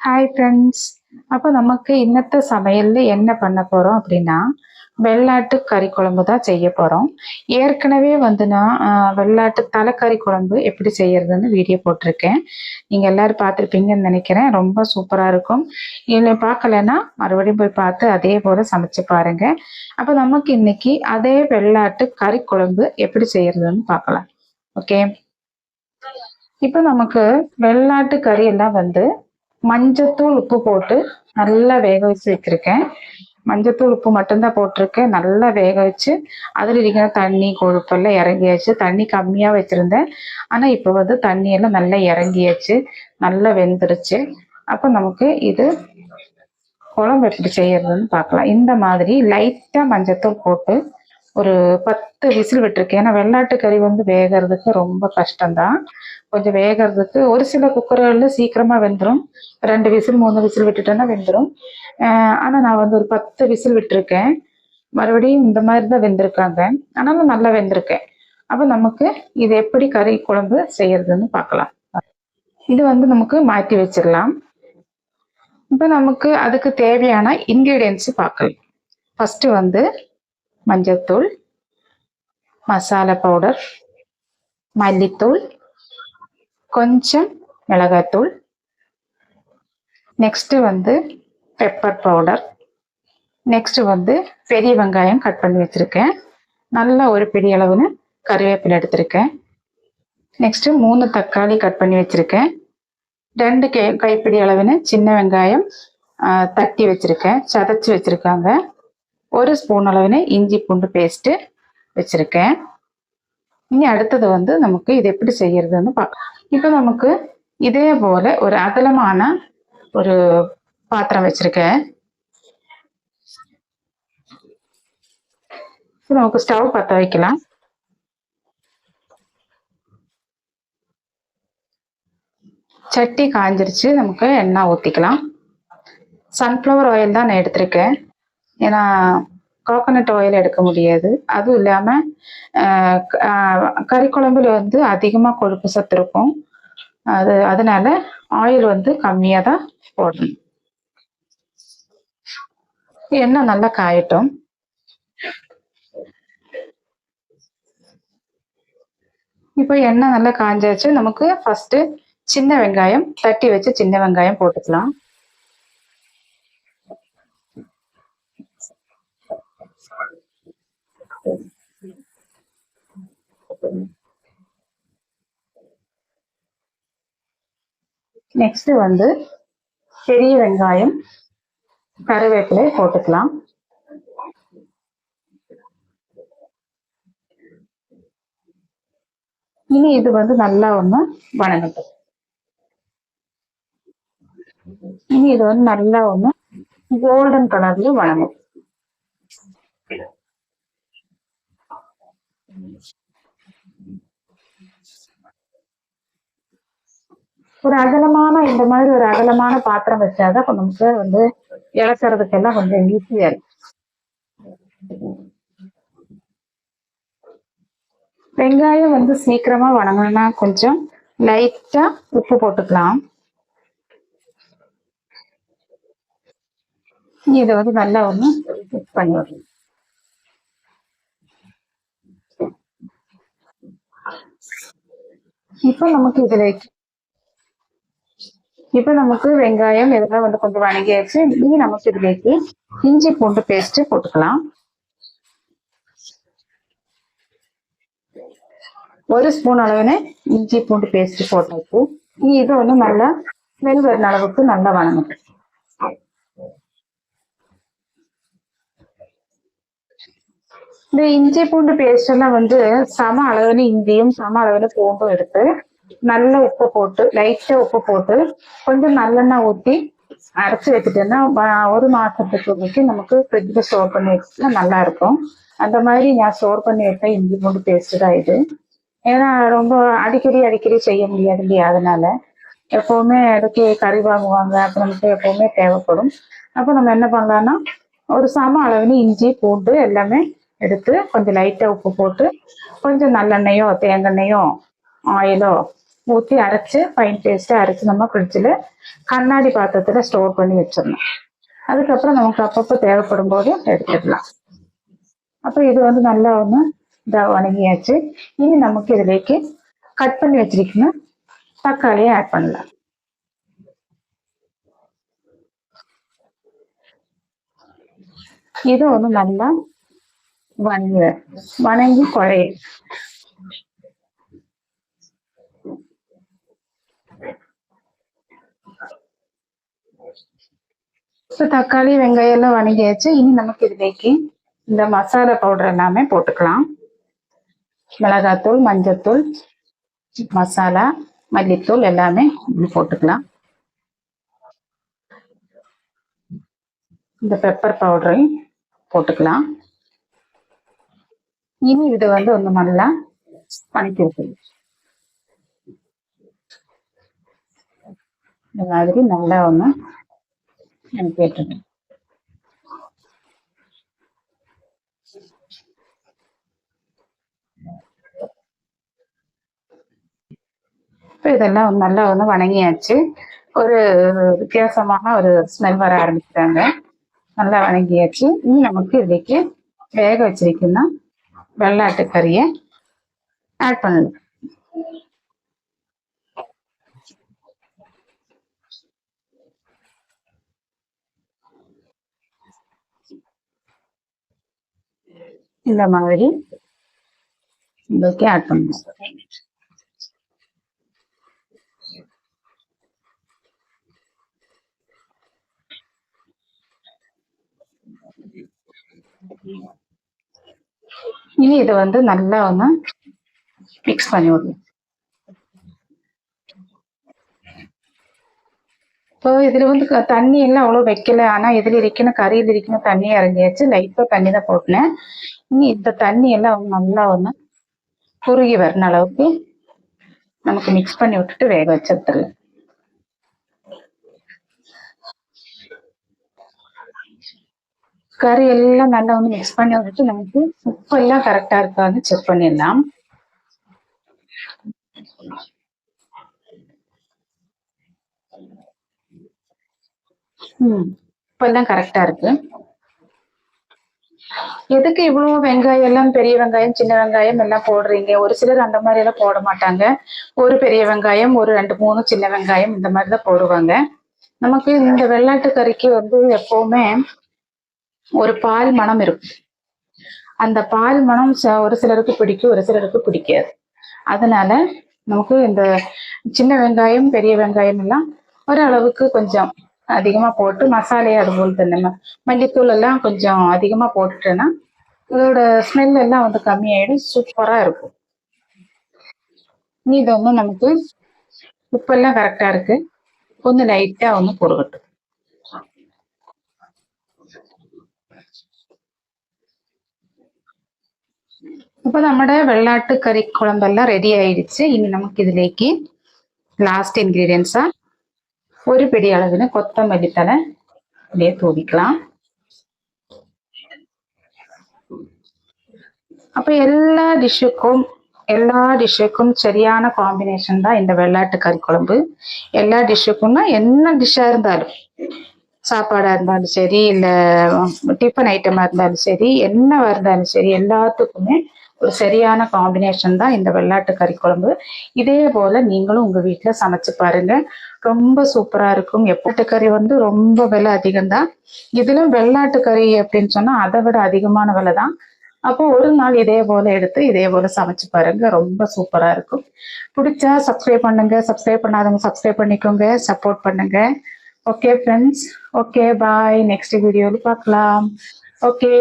Hi friends அப்போ நமக்கு இன்னத்த சமையலில் என்ன பண்ண போகிறோம் அப்படின்னா வெள்ளாட்டு கறி குழம்பு தான் செய்ய போகிறோம் ஏற்கனவே வந்து நான் வெள்ளாட்டு தலைக்கறி குழம்பு எப்படி செய்யறதுன்னு வீடியோ போட்டிருக்கேன். நீங்கள் எல்லோரும் பார்த்துருப்பீங்கன்னு நினைக்கிறேன். ரொம்ப சூப்பராக இருக்கும். இல்லை பார்க்கலன்னா மறுபடியும் போய் பார்த்து அதே போல் சமைச்சு பாருங்க. அப்போ நமக்கு இன்னைக்கு அதே வெள்ளாட்டு கறி குழம்பு எப்படி செய்யறதுன்னு பார்க்கலாம். ஓகே இப்போ நமக்கு வெள்ளாட்டு கறி எல்லாம் வந்து மஞ்சத்தூள் உப்பு போட்டு நல்லா வேக வச்சு வச்சிருக்கேன். மஞ்சத்தூள் உப்பு மட்டும்தான் போட்டிருக்கேன். நல்லா வேக வச்சு அதில் இருக்கிற தண்ணி கொழுப்பெல்லாம் இறங்கியாச்சு. தண்ணி கம்மியாக வச்சுருந்தேன். ஆனால் இப்போ வந்து தண்ணியெல்லாம் நல்லா இறங்கியாச்சு. நல்லா வெந்துருச்சு. அப்போ நமக்கு இது குழம்பு எப்படி செய்யறதுன்னு பார்க்கலாம். இந்த மாதிரி லைட்டாக மஞ்சத்தூள் போட்டு ஒரு பத்து விசில் விட்டுருக்கேன் ஏன்னா வெள்ளாட்டு கறி வந்து வேகிறதுக்கு ரொம்ப கஷ்டம்தான். கொஞ்சம் வேகிறதுக்கு ஒரு சில குக்கர்களில் சீக்கிரமாக வெந்துடும் ரெண்டு விசில் மூணு விசில் விட்டுட்டேன்னா வெந்துடும் ஆனால் நான் வந்து ஒரு பத்து விசில் விட்டுருக்கேன். மறுபடியும் இந்த மாதிரி தான் வெந்திருக்காங்க. ஆனாலும் நல்லா வெந்திருக்கேன். அப்போ நமக்கு இது எப்படி கறி குழம்பு செய்யறதுன்னு பார்க்கலாம். இது வந்து நமக்கு மாற்றி வச்சிடலாம். இப்போ நமக்கு அதுக்கு தேவையான இன்க்ரீடியன்ஸ் பார்க்கலாம். ஃபஸ்ட்டு வந்து மஞ்சத்தூள் மசாலா பவுடர் மல்லித்தூள் கொஞ்சம் மிளகாத்தூள். நெக்ஸ்ட்டு வந்து பெப்பர் பவுடர் நெக்ஸ்ட்டு வந்து பெரிய வெங்காயம் கட் பண்ணி வச்சுருக்கேன். நல்லா ஒரு பெரிய அளவுன்னு கருவேப்பிலை எடுத்திருக்கேன். நெக்ஸ்ட்டு மூணு தக்காளி கட் பண்ணி வச்சுருக்கேன். ரெண்டு கை கைப்பிடி அளவுன்னு சின்ன வெங்காயம் தட்டி வச்சுருக்கேன். சதைச்சி வச்சுருக்காங்க. ஒரு ஸ்பூன் அளவுன்னு இஞ்சி பூண்டு பேஸ்ட்டு வச்சுருக்கேன். இனி அடுத்தது வந்து நமக்கு இது எப்படி செய்யறதுன்னு பார்க்கலாம் இப்போ நமக்கு இதே போல் ஒரு அகலமான ஒரு பாத்திரம் வச்சுருக்கேன். நமக்கு ஸ்டவ் பற்ற வைக்கலாம். சட்டி காஞ்சிருச்சு நமக்கு எண்ணெய் ஊற்றிக்கலாம் சன்ஃப்ளவர் ஆயில் தான் நான் எடுத்திருக்கேன். ஏன்னா கோகனட் ஆயில் எடுக்க முடியாது. அதுவும் இல்லாமல் கறி குழம்புல வந்து அதிகமாக கொழுப்பு சத்து இருக்கும். அது அதனால ஆயில் வந்து கம்மியாக தான் போடணும். எண்ணெய் நல்லா காயட்டும். இப்போ எண்ணெய் நல்லா காஞ்சாச்சு. நமக்கு ஃபஸ்ட்டு சின்ன வெங்காயம் தட்டி வச்சு சின்ன வெங்காயம் போட்டுக்கலாம். நெக்ஸ்ட் வந்து பெரிய வெங்காயம் கருவேப்பிலை போட்டுக்கலாம். இனி இது வந்து நல்லா ஒன்று வணங்கட்டும். இனி இது வந்து நல்லா ஒன்று கோல்டன் கலர்ல வணங்கும் ஒரு அகலமான இந்த மாதிரி ஒரு அகலமான பாத்திரம் வச்சாதான் நமக்கு வந்து இழக்கிறதுக்கெல்லாம் கொஞ்சம் ஈஸியா இருக்கும். வெங்காயம் வந்து சீக்கிரமா வணங்கணும்னா கொஞ்சம் லைட்டா உப்பு போட்டுக்கலாம். இதை வந்து நல்லா ஒன்று மிக்ஸ் பண்ணி விடணும் இப்போ நமக்கு இதுல இப்போ நமக்கு வெங்காயம் இதெல்லாம் வந்து கொஞ்சம் வணங்கியாச்சு. இனி நமக்கு இதுலேக்கு இஞ்சி பூண்டு பேஸ்ட் போட்டுக்கலாம். ஒரு ஸ்பூன் அளவுன்னு இஞ்சி பூண்டு பேஸ்ட் போட்டாச்சு இனி இது வந்து நல்லா ஸ்மெல் வருന്ന அளவுக்கு நல்லா வணங்கும் இந்த இஞ்சி பூண்டு பேஸ்ட் எல்லாம் வந்து சம அளவுன்னு இஞ்சியும் சம அளவுன்னு பூண்டும் எடுத்து நல்ல உப்பு போட்டு லைட்டா உப்பு போட்டு கொஞ்சம் நல்லெண்ணெய் ஊற்றி அரைச்சி வச்சுட்டோன்னா ஒரு மாசத்துக்கு வரைக்கும் நமக்கு ஃப்ரிட்ஜில் ஸ்டோர் பண்ணி வச்சுட்டா நல்லா இருக்கும். அந்த மாதிரி நான் ஸ்டோர் பண்ணி வைத்த இஞ்சி பூண்டு பேஸ்ட் தான் இது. ஏன்னா ரொம்ப அடிக்கடி அடிக்கடி செய்ய முடியாது இல்லையா? அதனால எப்பவுமே அதுக்கு கறி வாங்குவாங்க அப்போ நமக்கு எப்பவுமே தேவைப்படும். அப்போ நம்ம என்ன பண்ணலாம்னா ஒரு சம அளவுன்னு இஞ்சி பூண்டு எல்லாமே எடுத்து கொஞ்சம் லைட்டாக உப்பு போட்டு கொஞ்சம் நல்லெண்ணெயோ தேங்காய்யோ ஆயிலோ ஊற்றி அரைச்சு ஃபைன் பேஸ்ட்டாக அரைச்சு நம்ம ஃப்ரிட்ஜில் கண்ணாடி பாத்திரத்தில் ஸ்டோர் பண்ணி வச்சிடணும். அதுக்கப்புறம் நமக்கு அப்பப்போ தேவைப்படும் போது எடுத்துக்கலாம். அப்போ இது வந்து நல்லா ஒன்று இதாக வணங்கியாச்சு. இனி நமக்கு இதுலேக்கு கட் பண்ணி வச்சிருக்கணும் தக்காளியை ஆட் பண்ணலாம். இது ஒன்று நல்லா வணங்க வணங்கி குழையும் இப்போ தக்காளி வெங்காயம் எல்லாம் வணங்கியாச்சு. இனி நமக்கு இதுலேக்கு இந்த மசாலா பவுடர் எல்லாமே போட்டுக்கலாம். மிளகாத்தூள் மஞ்சத்தூள் மசாலா மல்லித்தூள் எல்லாமே போட்டுக்கலாம். இந்த பெப்பர் பவுடரையும் போட்டுக்கலாம். இனி இதை வந்து ஒன்று நல்லா வணக்கிருக்கு இந்த மாதிரி நல்லா ஒன்று எனக்கு விட்டுருங்க இப்போ இதெல்லாம் நல்லா வந்து வணங்கியாச்சு. ஒரு வித்தியாசமான ஒரு ஸ்மெல் வர ஆரம்பிச்சிட்டாங்க. நல்லா வணங்கியாச்சு. இனி நமக்கு இதுக்கு வேக வச்சிருக்கணும் வெள்ளாட்டு கறியை ஆட் பண்ணணும் இந்த மாதிரி உங்களுக்கு ஆட் பண்ணணும் இனி இதை வந்து நல்லா வந்து மிக்ஸ் பண்ணி விடணும் இப்போ இதுல வந்து தண்ணி எல்லாம் அவ்வளோ வைக்கல. ஆனா இதுல இருக்கணும் கறியில் இருக்கணும் தண்ணி இறங்கியாச்சு. லைட்டா தண்ணி தான் போட்டினேன். இனி இந்த தண்ணி எல்லாம் நல்லா ஒன்று குறுகி வரணும் அளவுக்கு நமக்கு மிக்ஸ் பண்ணி விட்டுட்டு வேக வச்சிடலாம் கறி எல்லாம் நல்லா வந்து மிக்ஸ் பண்ணி விட்டுட்டு நமக்கு உப்பு எல்லாம் கரெக்டா இருக்காதுன்னு செக் பண்ணிடலாம். ம். எல்லாம் கரெக்டா இருக்கு. எதுக்கு இவ்வளவு வெங்காயம் எல்லாம் பெரிய வெங்காயம் சின்ன வெங்காயம் எல்லாம் போடுறீங்க? ஒரு சிலர் அந்த மாதிரி எல்லாம் போட மாட்டாங்க. ஒரு பெரிய வெங்காயம் ஒரு ரெண்டு மூணு சின்ன வெங்காயம் இந்த மாதிரி தான் போடுவாங்க. நமக்கு இந்த வெள்ளாட்டு கறிக்கு வந்து எப்பவுமே ஒரு பால் மனம் இருக்கும். அந்த பால் மனம் ஒரு சிலருக்கு பிடிக்கும் ஒரு சிலருக்கு பிடிக்காது. அதனால நமக்கு இந்த சின்ன வெங்காயம் பெரிய வெங்காயம் எல்லாம் ஓரளவுக்கு கொஞ்சம் அதிகமாக போட்டு மசாலையை அதுபோல் தண்ணி மல்லித்தூள் எல்லாம் கொஞ்சம் அதிகமாக போட்டுட்டேன்னா இதோட ஸ்மெல் எல்லாம் வந்து கம்மியாயிடும் சூப்பராக இருக்கும். இது வந்து நமக்கு உப்பெல்லாம் கரெக்டாக இருக்கு. கொஞ்சம் லைட்டாக வந்து பொருகட்டும் இப்போ നമ്മുടെ வெள்ளாட்டு கறி குழம்பெல்லாம் ரெடி ஆயிடுச்சு. இனி நமக்கு ഇതിലേക്ക് லாஸ்ட் ഇൻഗ്രീഡിയൻസ് ஒரு பெரிய പിടി கொத்தமல்லி കൊത്തമല്ലിത്തല ഇതേ തൂവിക്കലാം அப்போ எல்லா டிஷ்ஷுக்கும் எல்லா டிஷ்ஷுக்கும் சரியான காம்பினேஷன் தான் இந்த வெள்ளாட்டு கறி குழம்பு. எல்லா டிஷ்ஷுக்கும்னா என்ன டிஷ்ஷாக இருந்தாலும் சாப்பாடாக இருந்தாலும் சரி இல்லை டிஃபன் ஐட்டமாக இருந்தாலும் சரி என்னவாக இருந்தாலும் சரி எல்லாத்துக்குமே ஒரு சரியான காம்பினேஷன் தான் இந்த வெள்ளாட்டு கறி குழம்பு. இதே போல நீங்களும் உங்க வீட்டுல சமைச்சு பாருங்க. ரொம்ப சூப்பரா இருக்கும். எப்பட்டு கறி வந்து ரொம்ப விலை அதிகம்தான். இதுல வெள்ளாட்டு கறி அப்படின்னு சொன்னா அதை விட அதிகமான விலை தான். அப்போ ஒரு நாள் இதே போல எடுத்து இதே போல சமைச்சு பாருங்க. ரொம்ப சூப்பரா இருக்கும். பிடிச்சா சப்ஸ்கிரைப் பண்ணுங்க. சப்ஸ்கிரைப் பண்ணாதவங்க சப்ஸ்கிரைப் பண்ணிக்கோங்க. சப்போர்ட் பண்ணுங்க. Okay friends okay bye next வீடியோவில் பார்க்கலாம். ஓகே